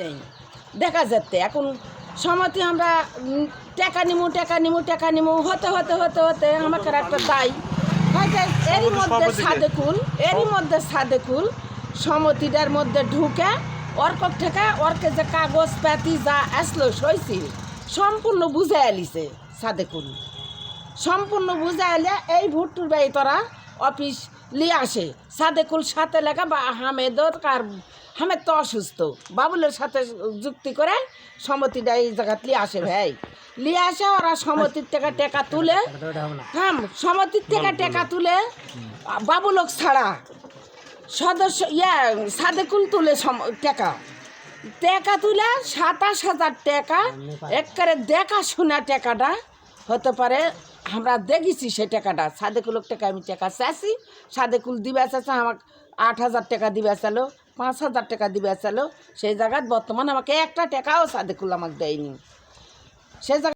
নেই দেখা যাচ্ছে এখন সময়তে আমরা টাকা নিমু টাকা নিমু টাকা নিমু হতে হতে হতে হতে আমাকে একটা দায় হয়তো এরই মধ্যে। সাদেকুল এরই মধ্যে সাদেকুল সমতিটার মধ্যে ঢুকে অর্ক থেকে অর্কে যে কাগজ পাতি যা আসলো সইছিল সম্পূর্ণ বুঝে আলিছে সাদেকুল সম্পূর্ণ বুঝাইলে এই ভুট্টুর বাই তোরা অফিস লিয়ে আসে। সাদেকুল সাথে লেখা বা হামেদর কার হামেদ তো অসুস্থ। বাবুলের সাথে যুক্তি করে সমতিটা এই জায়গাত লিয়ে আসে ভাই। লিয়ে আসে ওরা সমতির থেকে টেকা তুলে। হ্যাঁ সমতির থেকে টেকা তুলে। বাবুলোক ছাড়া সদস্য ইয়া, সাদেকুল তুলে টাকা। টাকা তুলে সাতাশ হাজার টাকা। একবারে দেখা শোনা টাকাটা হতে পারে আমরা দেখেছি সেই টাকাটা। সাদেকুলোর টাকা আমি টাকা চাইছি। সাদেকুল দিবে চাইছে, আমাকে আট হাজার টাকা দিবে চালো পাঁচ হাজার টাকা দিবে চালো সেই জায়গায় বর্তমান আমাকে একটা টাকাও সাদেকুল আমাকে দেয়নি। সেই জায়গায়